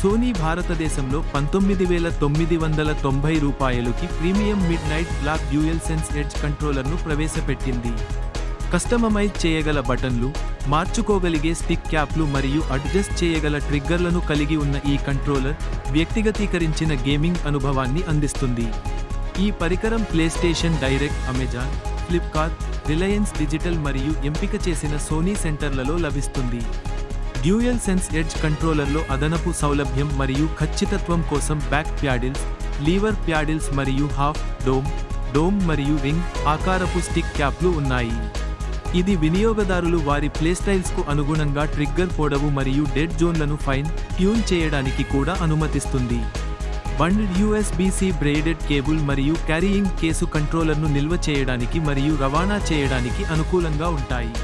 Sony భారతదేశంలో పంతొమ్మిది వేల తొమ్మిది వందల తొంభై రూపాయలుకి premium midnight black DualSense edge కంట్రోలర్ను ప్రవేశపెట్టింది. కస్టమమైజ్ చేయగల బటన్లు మార్చుకోగలిగే స్టిక్ క్యాప్లు మరియు అడ్జస్ట్ చేయగల ట్రిగ్గర్లను కలిగి ఉన్న ఈ కంట్రోలర్ వ్యక్తిగతీకరించిన గేమింగ్ అనుభవాన్ని అందిస్తుంది. ఈ పరికరం PlayStation direct Amazon Flipkart Reliance Digital మరియు ఎంపిక చేసిన సోనీ సెంటర్లలో లభిస్తుంది. డ్యూయల్ సెన్స్ ఎడ్జ్ కంట్రోలర్లో అదనపు సౌలభ్యం మరియు ఖచ్చితత్వం కోసం బ్యాక్ ప్యాడిల్స్ లీవర్ ప్యాడిల్స్ మరియు హాఫ్ డోమ్ డోమ్ మరియు రింగ్ ఆకారపు స్టిక్ క్యాప్లు ఉన్నాయి. ఇది వినియోగదారులు వారి ప్లేస్టైల్స్కు అనుగుణంగా ట్రిగ్గర్ పొడవు మరియు డెడ్ జోన్లను ఫైన్ ట్యూన్ చేయడానికి కూడా అనుమతిస్తుంది. బండ్ యూఎస్బిసి బ్రేడెడ్ కేబుల్ మరియు క్యారీయింగ్ కేసు కంట్రోలర్ను నిల్వ చేయడానికి మరియు రవాణా చేయడానికి అనుకూలంగా ఉంటాయి.